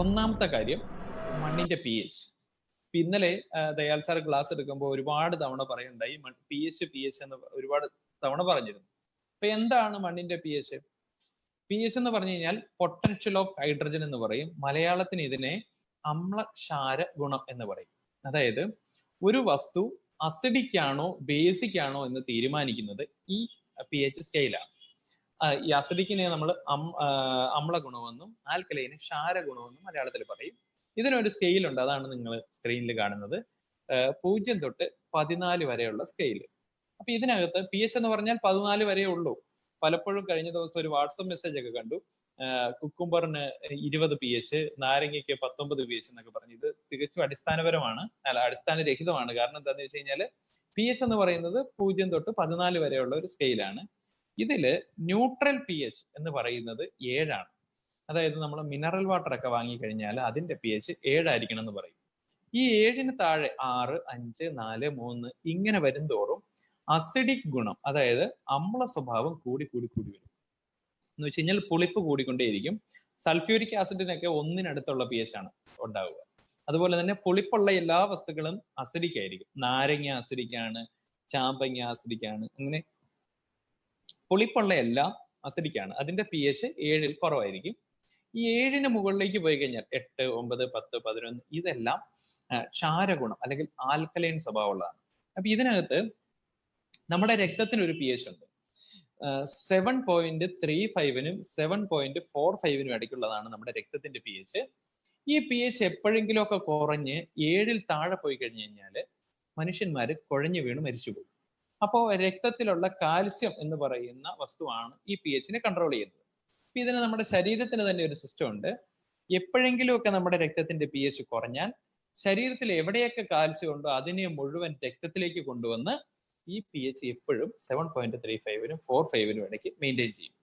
ഒന്നാമത്തെ കാര്യം മണ്ണിന്റെ പി എച്ച് ഇന്നലെ ദയാൽ സാർ ക്ലാസ് എടുക്കുമ്പോൾ ഒരുപാട് തവണ പറയുണ്ടായി പി എച്ച് പി എച്ച് എന്ന് ഒരുപാട് തവണ പറഞ്ഞിരുന്നു. അപ്പൊ എന്താണ് മണ്ണിന്റെ പി എച്ച് പി എച്ച് എന്ന് പറഞ്ഞു കഴിഞ്ഞാൽ പൊട്ടൻഷ്യൽ ഓഫ് ഹൈഡ്രജൻ എന്ന് പറയും. മലയാളത്തിന് ഇതിനെ അമ്ലക്ഷാര ഗുണം എന്ന് പറയും. അതായത് ഒരു വസ്തു അസിഡിക് ആണോ ബേസിക് ആണോ എന്ന് തീരുമാനിക്കുന്നത് ഈ പി എച്ച് സ്കെയിലാണ് ഈ അസിഡിക്കിനെ നമ്മൾ അമ്ല ഗുണമെന്നും ആൽക്കലൈന് ക്ഷാര ഗുണമെന്നും മലയാളത്തിൽ പറയും. ഇതിനൊരു സ്കെയിൽ ഉണ്ട്. അതാണ് നിങ്ങൾ സ്ക്രീനിൽ കാണുന്നത്. പൂജ്യം തൊട്ട് പതിനാല് വരെയുള്ള സ്കെയിൽ അപ്പൊ ഇതിനകത്ത് പി എച്ച് എന്ന് പറഞ്ഞാൽ പതിനാല് വരെ ഉള്ളൂ. പലപ്പോഴും കഴിഞ്ഞ ദിവസം ഒരു വാട്സപ്പ് മെസ്സേജ് ഒക്കെ കണ്ടു. കുക്കുംബറിന് ഇരുപത് പി എച്ച് നാരങ്ങയ്ക്ക് പത്തൊമ്പത് പി എച്ച് എന്നൊക്കെ പറഞ്ഞു. ഇത് തികച്ചും അടിസ്ഥാനപരമാണ്. അല്ല അടിസ്ഥാനരഹിതമാണ്. കാരണം എന്താണെന്ന് വെച്ച് കഴിഞ്ഞാൽ പി എച്ച് എന്ന് പറയുന്നത് പൂജ്യം തൊട്ട് പതിനാല് വരെയുള്ള ഒരു സ്കെയിലാണ് ഇതിൽ ന്യൂട്രൽ പി എച്ച് എന്ന് പറയുന്നത് ഏഴാണ്. അതായത് നമ്മൾ മിനറൽ വാട്ടർ ഒക്കെ വാങ്ങിക്കഴിഞ്ഞാൽ അതിന്റെ പി എച്ച് ഏഴായിരിക്കണം എന്ന് പറയും. ഈ ഏഴിന് താഴെ ആറ് അഞ്ച് നാല് മൂന്ന് ഇങ്ങനെ വരും തോറും അസിഡിക് ഗുണം അതായത് അമ്ല സ്വഭാവം കൂടി കൂടി കൂടി വരും. എന്ന് വെച്ച് കഴിഞ്ഞാൽ പുളിപ്പ് കൂടിക്കൊണ്ടേയിരിക്കും. സൾഫ്യൂരിക് ആസിഡിനൊക്കെ ഒന്നിനടുത്തുള്ള പി എച്ച് ആണ് ഉണ്ടാവുക. അതുപോലെ തന്നെ പുളിപ്പുള്ള എല്ലാ വസ്തുക്കളും അസിഡിക് ആയിരിക്കും. നാരങ്ങ ആസിഡിക്കാണ് ആണ് ചാമ്പങ്ങ അസിഡിക്കാണ് അങ്ങനെ പുളിപ്പുള്ള എല്ലാം അസിഡിക്കാണ് അതിന്റെ പി എച്ച് ഏഴിൽ കുറവായിരിക്കും. ഈ ഏഴിന് മുകളിലേക്ക് പോയി കഴിഞ്ഞാൽ എട്ട് ഒമ്പത് പത്ത് പതിനൊന്ന് ഇതെല്ലാം ക്ഷാരഗുണം അല്ലെങ്കിൽ ആൽക്കലൈൻ സ്വഭാവമുള്ളതാണ്. അപ്പൊ ഇതിനകത്ത് നമ്മുടെ രക്തത്തിന് ഒരു പി എച്ച് ഉണ്ട് സെവൻ പോയിന്റ് ത്രീ ഫൈവിനും സെവൻ പോയിന്റ് ഫോർ ഫൈവിനും ഇടയ്ക്കുള്ളതാണ് നമ്മുടെ രക്തത്തിന്റെ പി എച്ച് ഈ പി എച്ച് എപ്പോഴെങ്കിലും ഒക്കെ കുറഞ്ഞ് ഏഴിൽ താഴെ പോയി കഴിഞ്ഞു കഴിഞ്ഞാൽ മനുഷ്യന്മാർ കുഴഞ്ഞു വീണ് മരിച്ചുപോകും. അപ്പോൾ രക്തത്തിലുള്ള കാൽസ്യം എന്ന് പറയുന്ന വസ്തുവാണ് ഈ പി എച്ചിനെ കൺട്രോൾ ചെയ്യുന്നത്. അപ്പൊ ഇതിന് നമ്മുടെ ശരീരത്തിന് തന്നെ ഒരു സിസ്റ്റം ഉണ്ട്. എപ്പോഴെങ്കിലും ഒക്കെ നമ്മുടെ രക്തത്തിന്റെ പി എച്ച് കുറഞ്ഞാൽ ശരീരത്തിൽ എവിടെയൊക്കെ കാൽസ്യം ഉണ്ടോ അതിനെ മുഴുവൻ രക്തത്തിലേക്ക് കൊണ്ടുവന്ന് ഈ പി എച്ച് എപ്പോഴും സെവൻ പോയിന്റ് ത്രീ ഫൈവിനും ഫോർ ഫൈവിനും ഇടയ്ക്ക് മെയിന്റെയിൻ ചെയ്യും.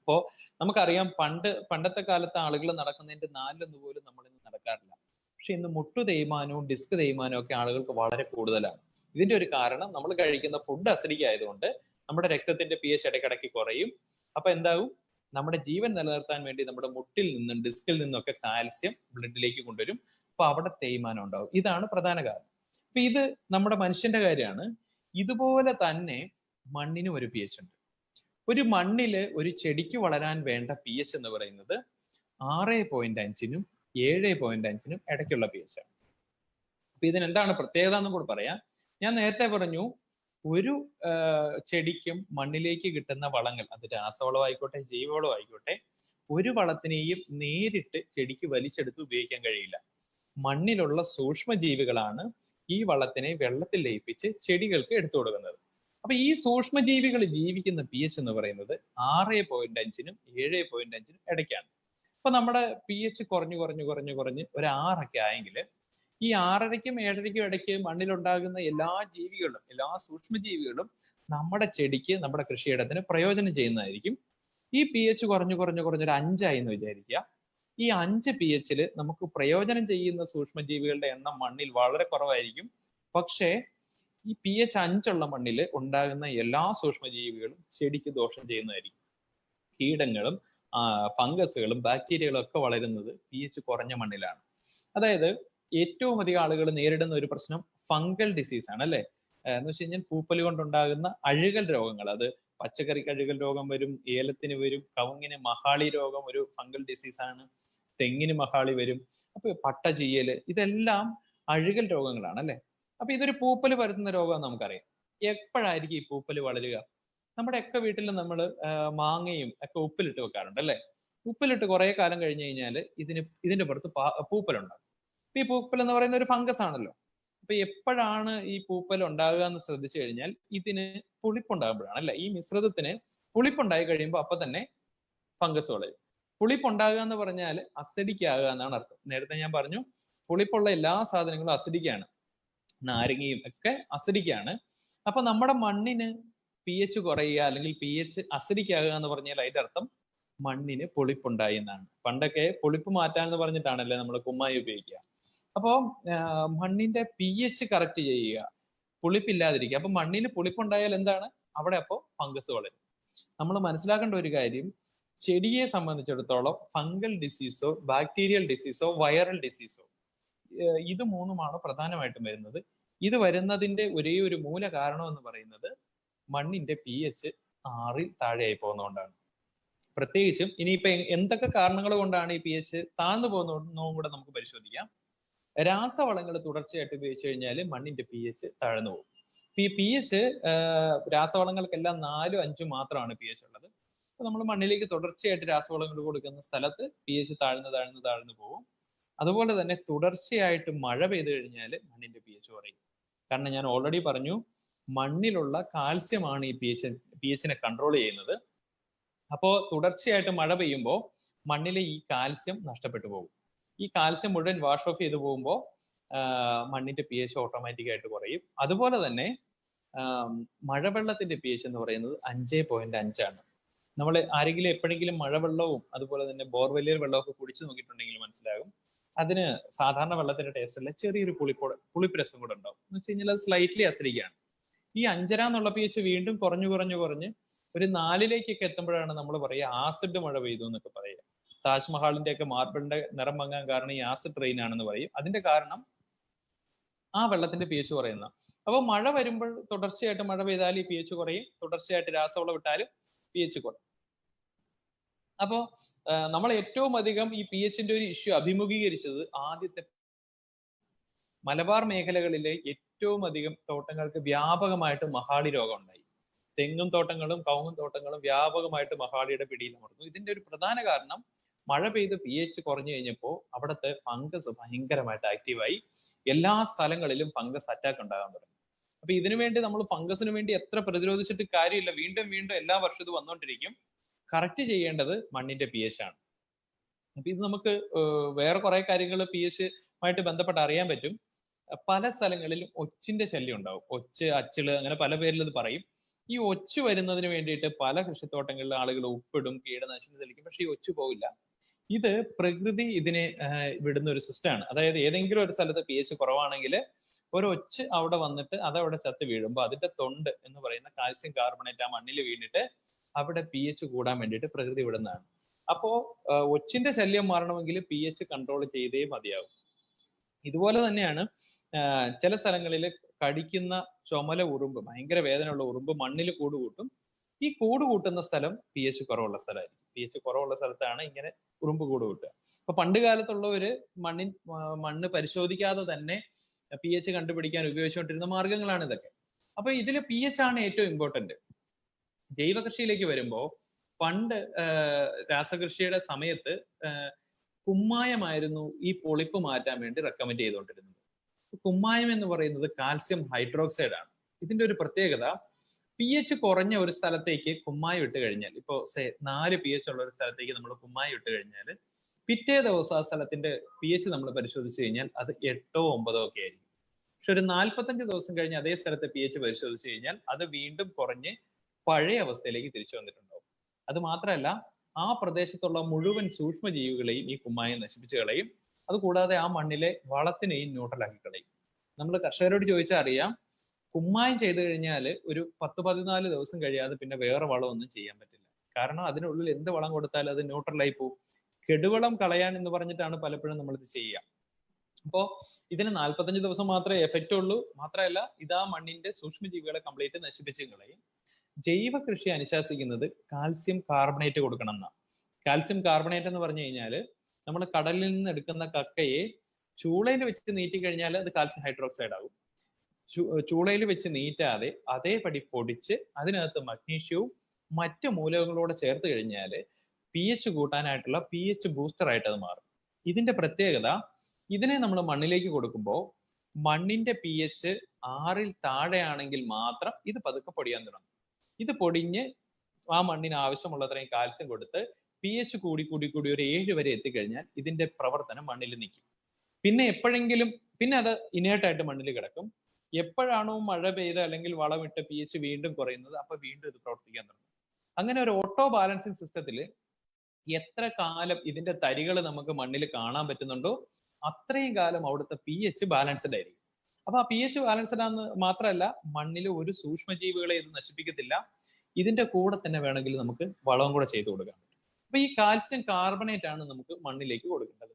അപ്പോൾ നമുക്കറിയാം പണ്ട് പണ്ടത്തെ കാലത്ത് ആളുകൾ നടക്കുന്നതിന്റെ നാലിലൊന്ന് പോലും നമ്മൾ ഇന്ന് നടക്കാറില്ല. പക്ഷെ ഇന്ന് മുട്ടു തേയ്മാനവും ഡിസ്ക് തേയ്മാനവും ഒക്കെ ആളുകൾക്ക് വളരെ കൂടുതലാണ്. ഇതിന്റെ ഒരു കാരണം നമ്മൾ കഴിക്കുന്ന ഫുഡ് അസിഡിക് ആയതുകൊണ്ട് നമ്മുടെ രക്തത്തിന്റെ പി എച്ച് ഇടയ്ക്കിടയ്ക്ക് കുറയും. അപ്പൊ എന്താകും നമ്മുടെ ജീവൻ നിലനിർത്താൻ വേണ്ടി നമ്മുടെ മുട്ടിൽ നിന്നും ഡിസ്കിൽ നിന്നൊക്കെ കാൽസ്യം ബ്ലഡിലേക്ക് കൊണ്ടുവരും. അപ്പൊ അവിടെ തേയ്മാനം ഉണ്ടാവും. ഇതാണ് പ്രധാന കാരണം. അപ്പൊ ഇത് നമ്മുടെ മനുഷ്യന്റെ കാര്യമാണ്. ഇതുപോലെ തന്നെ മണ്ണിനും ഒരു പി എച്ച് ഉണ്ട്. ഒരു മണ്ണിൽ ഒരു ചെടിക്ക് വളരാൻ വേണ്ട പി എച്ച് എന്ന് പറയുന്നത് ആറ് പോയിന്റ് അഞ്ചിനും ഏഴ് പോയിന്റ് അഞ്ചിനും ഇടയ്ക്കുള്ള പി എച്ച് ആണ്. അപ്പൊ ഇതിന് എന്താണ് പ്രത്യേകത എന്നും കൂടി പറയാം. ഞാൻ നേരത്തെ പറഞ്ഞു ഒരു ചെടിക്കും മണ്ണിലേക്ക് കിട്ടുന്ന വളങ്ങൾ അത് രാസവളം ആയിക്കോട്ടെ ജൈവവളം ആയിക്കോട്ടെ ഒരു വളത്തിനെയും നേരിട്ട് ചെടിക്ക് വലിച്ചെടുത്ത് ഉപയോഗിക്കാൻ കഴിയില്ല. മണ്ണിലുള്ള സൂക്ഷ്മജീവികളാണ് ഈ വളത്തിനെ വെള്ളത്തിൽ ലയിപ്പിച്ച് ചെടികൾക്ക് എടുത്തു കൊടുക്കുന്നത്. അപ്പൊ ഈ സൂക്ഷ്മജീവികൾ ജീവിക്കുന്ന പി എച്ച് എന്ന് പറയുന്നത് ആറ് പോയിന്റ് അഞ്ചിനും ഏഴ് പോയിന്റ് അഞ്ചിനും ഇടയ്ക്കാണ്. അപ്പൊ നമ്മുടെ പി എച്ച് കുറഞ്ഞു കുറഞ്ഞു കുറഞ്ഞു കുറഞ്ഞ് ഒരു ആറൊക്കെ ആയെങ്കിൽ ഈ ആറരയ്ക്കും ഏഴരയ്ക്കും ഇടയ്ക്ക് മണ്ണിലുണ്ടാകുന്ന എല്ലാ ജീവികളും എല്ലാ സൂക്ഷ്മജീവികളും നമ്മുടെ ചെടിക്ക് നമ്മുടെ കൃഷിയിടത്തിന് പ്രയോജനം ചെയ്യുന്നതായിരിക്കും. ഈ പി എച്ച് കുറഞ്ഞു കുറഞ്ഞു കുറഞ്ഞൊരു അഞ്ചായി എന്ന് വിചാരിക്കുക. ഈ അഞ്ച് പി എച്ചിൽ നമുക്ക് പ്രയോജനം ചെയ്യുന്ന സൂക്ഷ്മജീവികളുടെ എണ്ണം മണ്ണിൽ വളരെ കുറവായിരിക്കും. പക്ഷേ ഈ പി എച്ച് അഞ്ചുള്ള മണ്ണിൽ ഉണ്ടാകുന്ന എല്ലാ സൂക്ഷ്മജീവികളും ചെടിക്ക് ദോഷം ചെയ്യുന്നതായിരിക്കും. കീടങ്ങളും ഫംഗസുകളും ബാക്ടീരിയകളും ഒക്കെ വളരുന്നത് പി എച്ച് കുറഞ്ഞ മണ്ണിലാണ്. അതായത് ഏറ്റവും അധികം ആളുകൾ നേരിടുന്ന ഒരു പ്രശ്നം ഫംഗൽ ഡിസീസ് ആണ് അല്ലെ? എന്ന് വെച്ച് കഴിഞ്ഞാൽ പൂപ്പൽ കൊണ്ടുണ്ടാകുന്ന അഴുകൽ രോഗങ്ങൾ. അത് പച്ചക്കറിക്ക് അഴുകൽ രോഗം വരും ഏലത്തിന് വരും കവുങ്ങിന് മഹാളി രോഗം ഒരു ഫംഗൽ ഡിസീസ് ആണ് തെങ്ങിന് മഹാളി വരും. അപ്പൊ പട്ട ചീയൽ ഇതെല്ലാം അഴുകൽ രോഗങ്ങളാണ് അല്ലെ? അപ്പൊ ഇതൊരു പൂപ്പൽ പരത്തുന്ന രോഗം നമുക്കറിയാം. എപ്പോഴായിരിക്കും ഈ പൂപ്പൽ വളരുക? നമ്മുടെ ഒക്കെ വീട്ടിൽ നമ്മൾ മാങ്ങയും ഒക്കെ ഉപ്പിലിട്ട് വെക്കാറുണ്ട് അല്ലെ? ഉപ്പിലിട്ട് കുറെ കാലം കഴിഞ്ഞു കഴിഞ്ഞാൽ ഇതിന് ഇതിന്റെ പുറത്ത് പൂപ്പലുണ്ടാകും. ഈ പൂപ്പൽ എന്ന് പറയുന്ന ഒരു ഫംഗസ് ആണല്ലോ. അപ്പൊ എപ്പോഴാണ് ഈ പൂപ്പൽ ഉണ്ടാകുക എന്ന് ശ്രദ്ധിച്ചു കഴിഞ്ഞാൽ ഇതിന് പുളിപ്പുണ്ടാകുമ്പോഴാണ്. അല്ല ഈ മിശ്രിതത്തിന് പുളിപ്പുണ്ടായി കഴിയുമ്പോൾ അപ്പൊ തന്നെ ഫംഗസ് വളരും. പുളിപ്പുണ്ടാകുക എന്ന് പറഞ്ഞാൽ അസിഡിക് ആകുക എന്നാണ് അർത്ഥം. നേരത്തെ ഞാൻ പറഞ്ഞു പുളിപ്പുള്ള എല്ലാ സാധനങ്ങളും അസിഡിക്കാണ് നാരങ്ങയും ഒക്കെ അസിഡിക്കാണ് അപ്പൊ നമ്മുടെ മണ്ണിന് പി എച്ച് കുറയുക അല്ലെങ്കിൽ പി എച്ച് അസിഡിക് ആകുക എന്ന് പറഞ്ഞാൽ അതിന്റെ അർത്ഥം മണ്ണിന് പുളിപ്പുണ്ടായി എന്നാണ്. പണ്ടൊക്കെ പുളിപ്പ് മാറ്റാൻ എന്ന് പറഞ്ഞിട്ടാണല്ലേ നമ്മൾ കുമ്മായി ഉപയോഗിക്കുക. അപ്പോൾ മണ്ണിന്റെ പി എച്ച് കറക്റ്റ് ചെയ്യുക. പുളിപ്പില്ലാതിരിക്കുക. അപ്പൊ മണ്ണിൽ പുളിപ്പുണ്ടായാൽ എന്താണ്? അവിടെ അപ്പോൾ ഫംഗസ് വളരും നമ്മൾ മനസ്സിലാക്കേണ്ട ഒരു കാര്യം ചെടിയെ സംബന്ധിച്ചിടത്തോളം ഫംഗൽ ഡിസീസോ ബാക്ടീരിയൽ ഡിസീസോ വൈറൽ ഡിസീസോ ഇത് മൂന്നുമാണ് പ്രധാനമായിട്ടും വരുന്നത്. ഇത് വരുന്നതിന്റെ ഒരേ ഒരു മൂല കാരണം എന്ന് പറയുന്നത് മണ്ണിന്റെ പി എച്ച് ആറിൽ താഴെയായി പോകുന്നതുകൊണ്ടാണ്. പ്രത്യേകിച്ചും ഇനിയിപ്പോ എന്തൊക്കെ കാരണങ്ങൾ കൊണ്ടാണ് ഈ പി എച്ച് താഴ്ന്നു പോകുന്നതും കൂടെ നമുക്ക് പരിശോധിക്കാം. രാസവളങ്ങൾ തുടർച്ചയായിട്ട് ഉപയോഗിച്ചു കഴിഞ്ഞാൽ മണ്ണിന്റെ പി എച്ച് താഴ്ന്നു പോകും. ഈ പി എച്ച് രാസവളങ്ങൾക്കെല്ലാം നാലും അഞ്ചും മാത്രമാണ് പി എച്ച് ഉള്ളത്. അപ്പൊ നമ്മൾ മണ്ണിലേക്ക് തുടർച്ചയായിട്ട് രാസവളങ്ങൾ കൊടുക്കുന്ന സ്ഥലത്ത് പി എച്ച് താഴ്ന്നു താഴ്ന്നു താഴ്ന്നു പോകും. അതുപോലെ തന്നെ തുടർച്ചയായിട്ട് മഴ പെയ്തു കഴിഞ്ഞാൽ മണ്ണിന്റെ പി എച്ച് കുറയും. കാരണം ഞാൻ ഓൾറെഡി പറഞ്ഞു മണ്ണിലുള്ള കാൽസ്യമാണ് ഈ പി എച്ച് പി എച്ചിനെ കൺട്രോൾ ചെയ്യുന്നത്. അപ്പോൾ തുടർച്ചയായിട്ട് മഴ പെയ്യുമ്പോൾ മണ്ണിലെ ഈ കാൽസ്യം നഷ്ടപ്പെട്ടു പോകും. ഈ കാൽസ്യം മുഴുവൻ വാഷ് ഓഫ് ചെയ്തു പോകുമ്പോൾ മണ്ണിന്റെ പി എച്ച് ഓട്ടോമാറ്റിക് ആയിട്ട് കുറയും. അതുപോലെ തന്നെ മഴവെള്ളത്തിന്റെ പി എച്ച് എന്ന് പറയുന്നത് അഞ്ച് പോയിന്റ് അഞ്ചാണ് നമ്മൾ ആരെങ്കിലും എപ്പോഴെങ്കിലും മഴവെള്ളവും അതുപോലെ തന്നെ ബോർവെല്ലിൽ വെള്ളമൊക്കെ കുടിച്ചു നോക്കിയിട്ടുണ്ടെങ്കിൽ മനസ്സിലാകും. അതിന് സാധാരണ വെള്ളത്തിന്റെ ടേസ്റ്റ് അല്ല ചെറിയൊരു പുളി പുളിപ്പ് രസം കൂടെ ഉണ്ടാവും. എന്ന് വെച്ച് കഴിഞ്ഞാൽ അത് സ്ലൈറ്റ്ലി അസിഡിക്കാണ് ഈ അഞ്ചര എന്നുള്ള പി എച്ച് വീണ്ടും കുറഞ്ഞു കുറഞ്ഞു കുറഞ്ഞ് ഒരു നാലിലേക്കൊക്കെ എത്തുമ്പോഴാണ് നമ്മൾ പറയുക ആസിഡ് മഴ പെയ്തു എന്നൊക്കെ പറയുക താജ്മഹാളിന്റെ ഒക്കെ മാർബിളിന്റെ നിറം മങ്ങാൻ കാരണം ഈ ആസിഡ് ട്രെയിൻ ആണെന്ന് പറയും. അതിന്റെ കാരണം ആ വെള്ളത്തിന്റെ പി എച്ച് കുറയുന്ന. അപ്പോൾ മഴ വരുമ്പോൾ തുടർച്ചയായിട്ട് മഴ പെയ്താൽ ഈ പി എച്ച് കുറയും. തുടർച്ചയായിട്ട് രാസവളം വിട്ടാലും പി എച്ച് കുറയും അപ്പോൾ നമ്മൾ ഏറ്റവും അധികം ഈ പി എച്ചിന്റെ ഒരു ഇഷ്യൂ അഭിമുഖീകരിച്ചത് ആദ്യത്തെ മലബാർ മേഖലകളിലെ ഏറ്റവും അധികം തോട്ടങ്ങൾക്ക് വ്യാപകമായിട്ട് മഹാളി രോഗം ഉണ്ടായി. തെങ്ങും തോട്ടങ്ങളും കവുങ്ങും തോട്ടങ്ങളും വ്യാപകമായിട്ട് മഹാളിയുടെ പിടിയിൽ അമർന്നു. ഇതിന്റെ ഒരു പ്രധാന കാരണം മഴ പെയ്ത് പി എച്ച് കുറഞ്ഞു കഴിഞ്ഞപ്പോൾ അവിടുത്തെ ഫംഗസ് ഭയങ്കരമായിട്ട് ആക്റ്റീവായി എല്ലാ സ്ഥലങ്ങളിലും ഫംഗസ് അറ്റാക്ക് ഉണ്ടാകാൻ തുടങ്ങി. അപ്പൊ ഇതിനു വേണ്ടി നമ്മൾ ഫംഗസിന് വേണ്ടി എത്ര പ്രതിരോധിച്ചിട്ട് കാര്യമില്ല. വീണ്ടും വീണ്ടും എല്ലാ വർഷവും വന്നുകൊണ്ടിരിക്കും കറക്റ്റ് ചെയ്യേണ്ടത് മണ്ണിന്റെ പി എച്ച് ആണ്. അപ്പൊ ഇത് നമുക്ക് വേറെ കുറെ കാര്യങ്ങൾ പി ആയിട്ട് ബന്ധപ്പെട്ട് അറിയാൻ പറ്റും. പല സ്ഥലങ്ങളിലും ഒച്ചിന്റെ ശല്യം ഉണ്ടാവും. ഒച്ച് അച്ചിൾ അങ്ങനെ പല പേരിൽ ഇത് പറയും. ഈ ഒച്ചു വരുന്നതിന് വേണ്ടിയിട്ട് പല കൃഷിത്തോട്ടങ്ങളിലെ ആളുകൾ ഉപ്പിടും കീടനാശിനി തെളിക്കും. പക്ഷെ ഈ ഒച്ചു പോവില്ല. ഇത് പ്രകൃതി ഇതിനെ വിടുന്ന ഒരു സിസ്റ്റമാണ്. അതായത് ഏതെങ്കിലും ഒരു സ്ഥലത്ത് പി എച്ച് കുറവാണെങ്കിൽ ഒരു ഒച്ച് അവിടെ വന്നിട്ട് അതവിടെ ചത്ത് വീഴുമ്പോൾ അതിന്റെ തൊണ്ട് എന്ന് പറയുന്ന കാൽസ്യം കാർബണേറ്റ് ആ മണ്ണിൽ വീണിട്ട് അവിടെ പി എച്ച് കൂടാൻ വേണ്ടിയിട്ട് പ്രകൃതി വിടുന്നതാണ്. അപ്പോ ഒച്ചിന്റെ ശല്യം മാറണമെങ്കിൽ പി എച്ച് കൺട്രോൾ ചെയ്തേ മതിയാവും. ഇതുപോലെ തന്നെയാണ് ചില സ്ഥലങ്ങളിൽ കടിക്കുന്ന ചുമല ഉറുമ്പ് ഭയങ്കര വേദനയുള്ള ഉറുമ്പ് മണ്ണിൽ കൂട് കൂട്ടും. ഈ കൂട് കൂട്ടുന്ന സ്ഥലം പി എച്ച് കുറവുള്ള സ്ഥലമായിരിക്കും. പി എച്ച് കുറവുള്ള സ്ഥലത്താണ് ഇങ്ങനെ ഉറുമ്പ് കൂട് കൂട്ടുക. അപ്പൊ പണ്ട് കാലത്തുള്ളവര് മണ്ണിൻ മണ്ണ് പരിശോധിക്കാതെ തന്നെ പി എച്ച് കണ്ടുപിടിക്കാൻ ഉപയോഗിച്ചുകൊണ്ടിരുന്ന മാർഗങ്ങളാണ് ഇതൊക്കെ. അപ്പൊ ഇതിൽ പി എച്ച് ആണ് ഏറ്റവും ഇമ്പോർട്ടന്റ് ജൈവ കൃഷിയിലേക്ക് വരുമ്പോൾ പണ്ട് രാസകൃഷിയുടെ സമയത്ത് കുമ്മായമായിരുന്നു ഈ പൊളിപ്പ് മാറ്റാൻ വേണ്ടി റെക്കമെൻഡ് ചെയ്തുകൊണ്ടിരുന്നത്. കുമ്മായം എന്ന് പറയുന്നത് കാൽസ്യം ഹൈഡ്രോക്സൈഡ് ആണ് ഇതിന്റെ ഒരു പ്രത്യേകത പി എച്ച് കുറഞ്ഞ ഒരു സ്ഥലത്തേക്ക് കുമ്മായി ഇട്ട് കഴിഞ്ഞാൽ ഇപ്പോൾ സേ നാല് പി എച്ച് ഉള്ള ഒരു സ്ഥലത്തേക്ക് നമ്മൾ കുമ്മായി ഇട്ട് കഴിഞ്ഞാൽ പിറ്റേ ദിവസം ആ സ്ഥലത്തിന്റെ പി എച്ച് നമ്മൾ പരിശോധിച്ച് കഴിഞ്ഞാൽ അത് എട്ടോ ഒമ്പതോ ഒക്കെ ആയിരിക്കും. പക്ഷെ ഒരു നാൽപ്പത്തഞ്ച് ദിവസം കഴിഞ്ഞ് അതേ സ്ഥലത്തെ പി എച്ച് പരിശോധിച്ച് കഴിഞ്ഞാൽ അത് വീണ്ടും കുറഞ്ഞ് പഴയ അവസ്ഥയിലേക്ക് തിരിച്ചു വന്നിട്ടുണ്ടാവും. അത് മാത്രമല്ല ആ പ്രദേശത്തുള്ള മുഴുവൻ സൂക്ഷ്മജീവികളെയും ഈ കുമ്മായം നശിപ്പിച്ചു കളയും. അതുകൂടാതെ ആ മണ്ണിലെ വളത്തിനെയും ന്യൂട്രലാക്കി കളയും. നമ്മൾ കർഷകരോട് ചോദിച്ചാൽ അറിയാം കുമ്മായം ചെയ്തു കഴിഞ്ഞാൽ ഒരു പത്ത് പതിനാല് ദിവസം കഴിയാതെ പിന്നെ വേറെ വളമൊന്നും ചെയ്യാൻ പറ്റില്ല. കാരണം അതിനുള്ളിൽ എന്ത് വളം കൊടുത്താലും അത് ന്യൂട്രലായി പോകും കെടുവളം കളയാൻ എന്ന് പറഞ്ഞിട്ടാണ് പലപ്പോഴും നമ്മൾ ഇത് ചെയ്യുക. അപ്പോൾ ഇതിന് നാൽപ്പത്തഞ്ച് ദിവസം മാത്രമേ എഫക്റ്റ് ഉള്ളൂ. മാത്രമല്ല ഇതാ മണ്ണിന്റെ സൂക്ഷ്മജീവികളെ കംപ്ലീറ്റ് നശിപ്പിച്ച് കളയും. ജൈവ കൃഷി അനുശാസിക്കുന്നത് കാൽസ്യം കാർബണേറ്റ് കൊടുക്കണം എന്നാണ് കാൽസ്യം കാർബണേറ്റ് എന്ന് പറഞ്ഞു കഴിഞ്ഞാൽ നമ്മൾ കടലിൽ നിന്ന് എടുക്കുന്ന കക്കയെ ചൂളയിൽ വെച്ച് നീറ്റി കഴിഞ്ഞാൽ അത് കാൽസ്യം ഹൈഡ്രോക്സൈഡ് ആകും ചൂളയിൽ വെച്ച് നീറ്റാതെ അതേപടി പൊടിച്ച് അതിനകത്ത് മഗ്നീഷ്യവും മറ്റു മൂലകങ്ങളോടെ ചേർത്ത് കഴിഞ്ഞാൽ പി എച്ച് കൂട്ടാനായിട്ടുള്ള പി എച്ച് ബൂസ്റ്റർ ആയിട്ട് അത് മാറും. ഇതിന്റെ പ്രത്യേകത ഇതിനെ നമ്മൾ മണ്ണിലേക്ക് കൊടുക്കുമ്പോൾ മണ്ണിന്റെ പി എച്ച് ആറിൽ താഴെയാണെങ്കിൽ മാത്രം ഇത് പതുക്കെ പൊടിയാൻ തുടങ്ങും. ഇത് പൊടിഞ്ഞ് ആ മണ്ണിന് ആവശ്യമുള്ളത്രയും കാൽസ്യം കൊടുത്ത് പി എച്ച് കൂടി കൂടി കൂടി ഒരു ഏഴ് വരെ എത്തിക്കഴിഞ്ഞാൽ ഇതിന്റെ പ്രവർത്തനം മണ്ണിൽ നിൽക്കും. പിന്നെ എപ്പോഴെങ്കിലും പിന്നെ അത് ഇനേർട്ടായിട്ട് മണ്ണിൽ കിടക്കും. എപ്പോഴാണോ മഴ പെയ്ത് അല്ലെങ്കിൽ വളമിട്ട് പി എച്ച് വീണ്ടും കുറയുന്നത് അപ്പൊ വീണ്ടും ഇത് പ്രവർത്തിക്കാൻ തുടങ്ങും. അങ്ങനെ ഒരു ഓട്ടോ ബാലൻസിങ് സിസ്റ്റത്തിൽ എത്ര കാലം ഇതിന്റെ തരികൾ നമുക്ക് മണ്ണിൽ കാണാൻ പറ്റുന്നുണ്ടോ അത്രയും കാലം അവിടുത്തെ പി എച്ച് ബാലൻസ്ഡ് ആയിരിക്കും. അപ്പൊ ആ പി എച്ച് ബാലൻസ്ഡ് ആണെന്ന് മാത്രമല്ല മണ്ണിൽ ഒരു സൂക്ഷ്മജീവികളെ ഇത് നശിപ്പിക്കത്തില്ല. ഇതിന്റെ കൂടെ തന്നെ വേണമെങ്കിൽ നമുക്ക് വളവും കൂടെ ചെയ്തു കൊടുക്കാൻ പറ്റും. അപ്പൊ ഈ കാൽസ്യം കാർബണേറ്റ് ആണ് നമുക്ക് മണ്ണിലേക്ക് കൊടുക്കേണ്ടത്.